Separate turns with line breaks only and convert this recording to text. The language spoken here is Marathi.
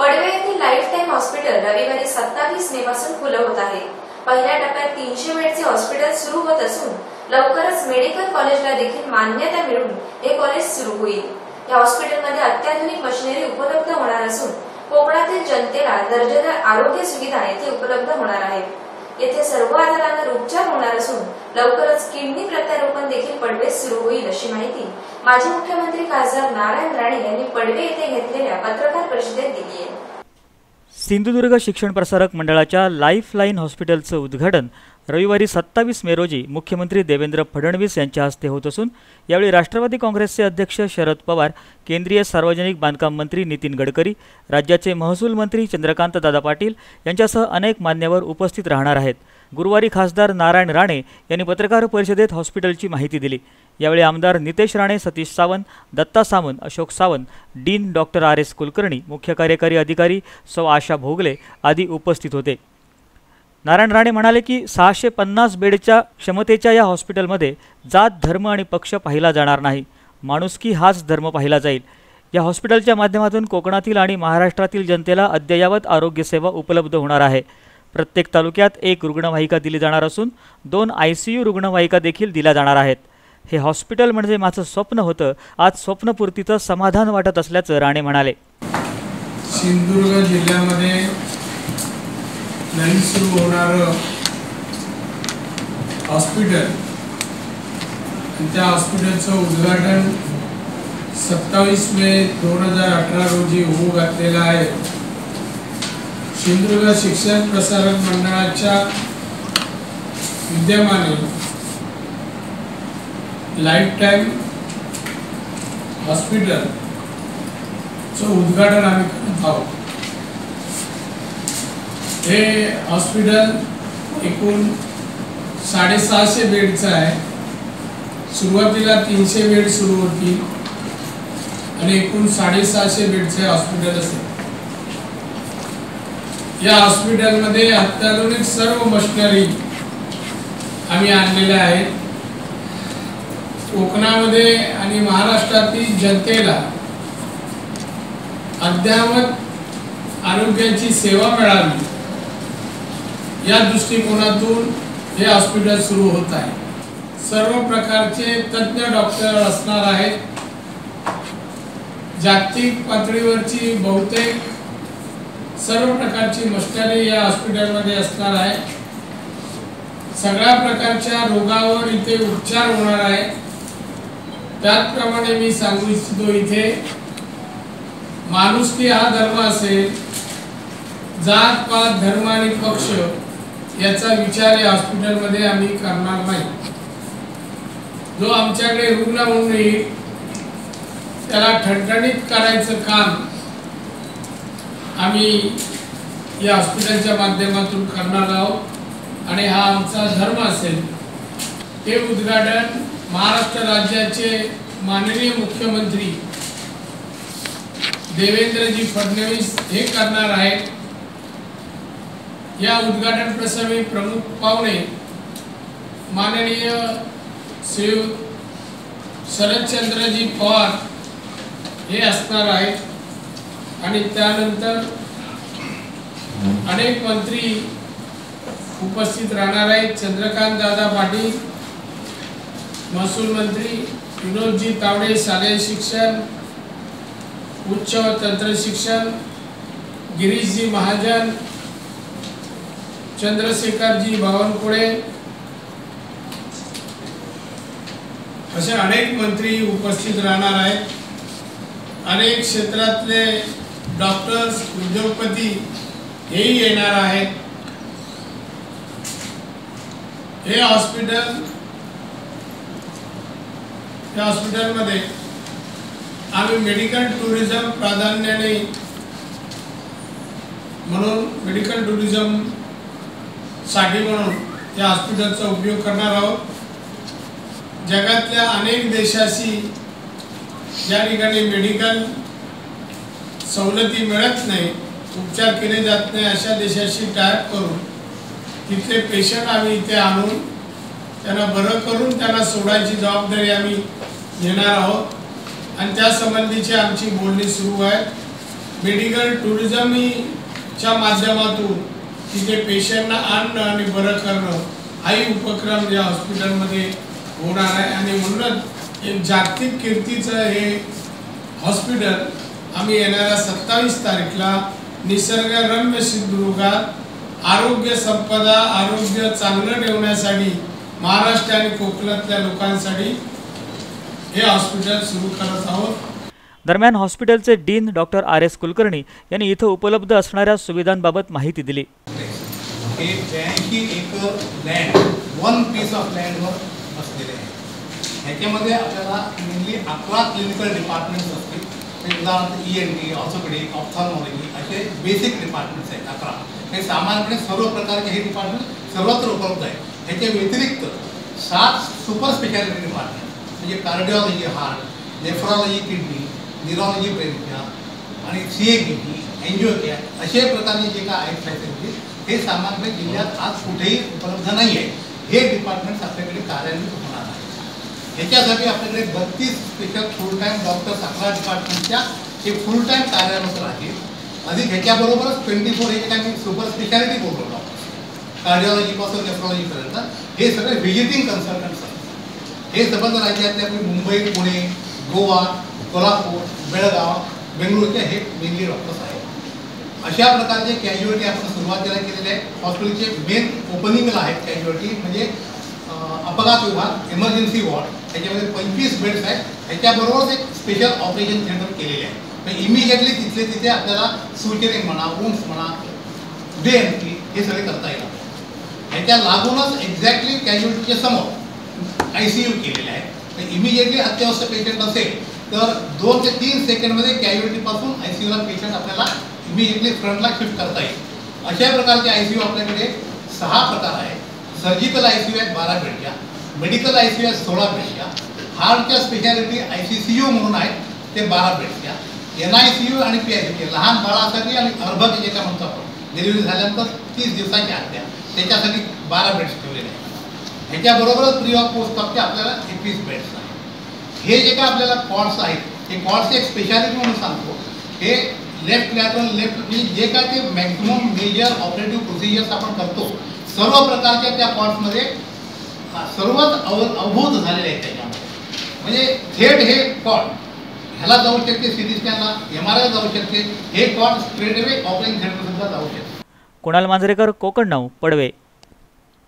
पडवे येथील लाईफ टाईम हॉस्पिटल रविवारी सत्तावीस मे पासून खुलं होत आहे. पहिल्या टप्प्यात तीनशे बेडचे हॉस्पिटल सुरू होत असून लवकरच मेडिकल कॉलेजला देखील मान्यता मिळून हे कॉलेज सुरू होईल. या हॉस्पिटलमध्ये अत्याधुनिक मशिनरी उपलब्ध होणार असून कोकणातील जनतेला दर्जेदार आरोग्य सुविधा येथे उपलब्ध होणार आहेत. येथे सर्व आजारांवर उपचार होणार असून लवकरच किडनी प्रत्यारोपण देखील पडवेत सुरू होईल अशी माहिती माजी मुख्यमंत्री खासदार नारायण राणे यांनी पडवे येथे घेतलेल्या पत्रकार परिषदेत दिली आहे.
सिंधुदुर्ग शिक्षण प्रसारक मंडळाच्या लाईफलाईन हॉस्पिटलचं उद्घाटन रविवारी सत्तावीस मे रोजी मुख्यमंत्री देवेंद्र फडणवीस यांच्या हस्ते होत असून यावेळी राष्ट्रवादी काँग्रेसचे अध्यक्ष शरद पवार केंद्रीय सार्वजनिक बांधकाम मंत्री नितीन गडकरी राज्याचे महसूल मंत्री चंद्रकांत दादा पाटील यांच्यासह अनेक मान्यवर उपस्थित राहणार आहेत. गुरुवारी खासदार नारायण राणे यांनी पत्रकार परिषदेत हॉस्पिटलची माहिती दिली. यावेळी आमदार Nitesh Rane Satish Sawant Datta Sawant Ashok Sawant dean doctor R S Kulkarni मुख्य कार्यकारी अधिकारी सौ आशा भोगले आदी उपस्थित होते. नारायण राणे म्हणाले की सहाशे पन्नास बेडच्या क्षमतेच्या या हॉस्पिटलमध्ये जात धर्म आणि पक्ष पाहिला जाणार नाही. माणुसकी हाच धर्म पाहिला जाईल? या हॉस्पिटलच्या माध्यमातून कोकणातील आणि महाराष्ट्रातील जनतेला अद्ययावत आरोग्यसेवा उपलब्ध होणार आहे. प्रत्येक तालुक्यात एक रुग्णवाहिका दिली जाणार असून दोन आय सी यू रुग्णवाहिका देखील दिल्या जाणार आहेत. हे हॉस्पिटल म्हणजे माझं स्वप्न होतं. आज स्वप्नपूर्तीचं समाधान वाटत असल्याचं राणे म्हणाले.
सिंधुदुर्ग जिल्ह्यामध्ये नवीन सुरू होणारं हॉस्पिटल त्या हॉस्पिटलचं उद्घाटन सत्तावीस मे दोन हजार अठरा रोजी होऊ घातलेलं आहे. सिंधुदुर्ग शिक्षण प्रसारक मंडळाच्या विद्यमाने लाईफ टाईम हॉस्पिटलचं उद्घाटन आम्ही करत आहोत. हे हॉस्पिटल एकूण साडेसहाशे बेडचं आहे. सुरुवातीला तीनशे बेड सुरू होती आणि एकूण साडेसहाशे बेडचे हॉस्पिटल असेल. या हॉस्पिटलमध्ये अत्याधुनिक सर्व मशिनरी आम्ही आणलेल्या आहेत. कोकणामध्ये आणि महाराष्ट्रातील जनतेला अद्ययावत आरोग्याची सेवा मिळावी या दृष्टिकोनातून हे हॉस्पिटल सुरू होत आहे. सर्व प्रकारचे तज्ज्ञ डॉक्टर असणार आहेत. जागतिक पातळीवरची बहुतेक सर्व प्रकारची मशनरी या हॉस्पिटलमध्ये असणार आहे. सगळ्या प्रकारच्या रोगावर इथे उपचार होणार आहे. त्याचप्रमाणे मी सांगू इच्छितो इथे माणुसकी हा धर्म असेल जात पात धर्म आणि पक्ष याचा विचार या हॉस्पिटलमध्ये आम्ही करणार नाही. जो आमच्याकडे रुग्ण म्हणून येईल त्याला ठणठणीत करायचं काम आम्ही या हॉस्पिटलच्या माध्यमातून करणार आहोत. आणि हा आमचा धर्म असेल. हे उद्घाटन महाराष्ट्र राज्याचे माननीय मुख्यमंत्री देवेंद्रजी फडणवीस हे करणार आहेत. या उद्घाटन प्रसंगी प्रमुख पाहुणे माननीय शरदचंद्रजी पवार हे असणार आहेत. आणि त्यानंतर अनेक मंत्री उपस्थित राहणार आहेत. चंद्रकांत दादा पाटील महसूल मंत्री विनोदजी तावडे शालेय शिक्षण उच्च व तंत्र शिक्षण गिरीशजी महाजन चंद्रशेखरजी बावनकुळे असे अनेक मंत्री उपस्थित राहणार आहेत. अनेक क्षेत्रातले डॉक्टर्स उद्योगपती हेही येणार आहेत. हे हॉस्पिटल त्या हॉस्पिटलमध्ये आम्ही मेडिकल टुरिझम प्राधान्याने म्हणून मेडिकल टुरिझमसाठी म्हणून त्या हॉस्पिटलचा उपयोग करणार आहोत. जगातल्या अनेक देशाशी ज्या ठिकाणी मेडिकल सवलती मिळत नाही उपचार केले जात नाही अशा देशाशी टायप करून तिथले पेशंट आम्ही इथे आणून त्यांना बरं करून त्यांना सोडायची जबाबदारी आम्ही घेणार आहोत. आणि त्यासंबंधीची आमची बोलणी सुरू आहे. मेडिकल टुरिझमच्या माध्यमातून तिथे पेशंटना आणणं आणि बरं करणं हाही उपक्रम या हॉस्पिटलमध्ये होणार आहे. आणि म्हणूनच एक जागतिक कीर्तीचं हे हॉस्पिटल आम्ही येणाऱ्या सत्तावीस तारीखला निसर्गरम्य सिंधुदुर्गात आरोग्य संपदा आरोग्य चांगलं ठेवण्यासाठी महाराष्ट्र आणि कोकणातल्या लोकांसाठी हे हॉस्पिटल सुरू करत आहोत.
दरम्यान हॉस्पिटलचे dean doctor R. S. Kulkarni यांनी इथं उपलब्ध असणाऱ्या सुविधांबाबत माहिती दिली.
हे acre land one piece of लँडवर असलेले आहे. ह्याच्यामध्ये आपल्याला मेनली अकरा क्लिनिकल डिपार्टमेंट्स असतील. म्हणजे उदाहरणार्थ E N T orthopaedic ophthalmology असे बेसिक डिपार्टमेंट्स आहेत अकरा. हे सामान्यपणे सर्व प्रकारचे हे डिपार्टमेंट सर्वत्र उपलब्ध आहे ह्याच्या व्यतिरिक्त सात सुपर स्पेशालिटी डिपार्टमेंट म्हणजे cardiology heart nephrology kidney neurology ब्रेनच्या आणि C A kidney NGO angiocare असे प्रकारचे जे काय आहेत फॅसिलिटीज हे सामान्यपणे जिल्ह्यात आज कुठेही उपलब्ध नाही आहे हे डिपार्टमेंट्स आपल्याकडे कार्यान्वित याच्यासाठी ह्याच्यासाठी आपल्याकडे बत्तीस स्पेशल फुल टाईम डॉक्टर अकरा डिपार्टमेंटच्या हे फुल टाईम कार्यान्वित आहेत अधिक ह्याच्याबरोबरच ट्वेंटी फोर एक काही सुपर स्पेशालिटी बोलतो कार्डिओलॉजीपासून नेफ्रॉलॉजीपर्यंत हे सगळे व्हिजिटिंग कन्सल्टंट्स आहेत. हे संबंध राज्यातले आपले मुंबई पुणे गोवा कोल्हापूर बेळगाव बेंगळूरचे हे मेनली डॉक्टर्स आहेत. अशा प्रकारचे कॅज्युअलिटी आपण सुरुवातीला केलेले आहे हॉस्पिटलचे मेन ओपनिंगला आहेत कॅज्युअलिटी म्हणजे अपघात विभाग इमर्जन्सी वॉर्ड याच्यामध्ये पंचवीस बेड्स आहेत. ह्याच्याबरोबरच एक स्पेशल ऑपरेशन थिएटर केलेले आहे. इमिजिएटली तिथले तिथे आपल्याला सुचरिंग म्हणा वुम्स म्हणा डे एंट्री हे सगळे करता येणार ह्याच्या लागूनच एक्झॅक्टली कॅज्युअलिटीच्या समोर आय सी यू केलेले आहे. इमिजिएटली अत्यावश्यक पेशंट असेल तर दोन ते तीन सेकंडमध्ये कॅज्युअलिटीपासून आय सी यूला पेशंट आपल्याला इमिजिएटली फ्रंटला शिफ्ट करता येईल. अशा प्रकारचे आय सी यू आपल्याकडे सहा प्रकार आहेत. सर्जिकल आय सी यू आहेत बारा बेडच्या. Medical I C U S सोळा बेडच्या हार्टच्या speciality I C C U म्हणून आहेत ते बारा बेडच्या एन आय सी यू आणि पी आय सी लहान बाळासाठी आणि अर्भक जे काय म्हणतो आपण डिलिव्हरी झाल्यानंतर तीस दिवसाच्या आतल्या. त्याच्यासाठी बारा बेड्स ठेवलेले आहेत. ह्याच्याबरोबरच प्री ऑफ पोस्ट ऑफचे आपल्याला एकवीस बेड्स आहेत. हे जे काय आपल्याला कॉर्ड्स आहेत हे कॉर्ड्सची एक स्पेशालिटी म्हणून सांगतो. हे लेफ्ट लॅटरल लेफ्ट म्हणजे जे काय ते मॅक्झिमम मेजर ऑपरेटिव्ह प्रोसिजर्स आपण करतो सर्व प्रकारच्या त्या कॉर्ड्समध्ये सर्वच अव अवभूत झालेले आहेत त्याच्यामध्ये. म्हणजे थेट हे कॉर्ड ह्याला जाऊ शकते सी टी स्कॅनला एम आर आय जाऊ शकते हे कॉर्ड स्ट्रेट अवे ऑपरेशन थिएटरसुद्धा जाऊ शकते.
कुणाल मांजरेकर कोकण नाऊ पडवे.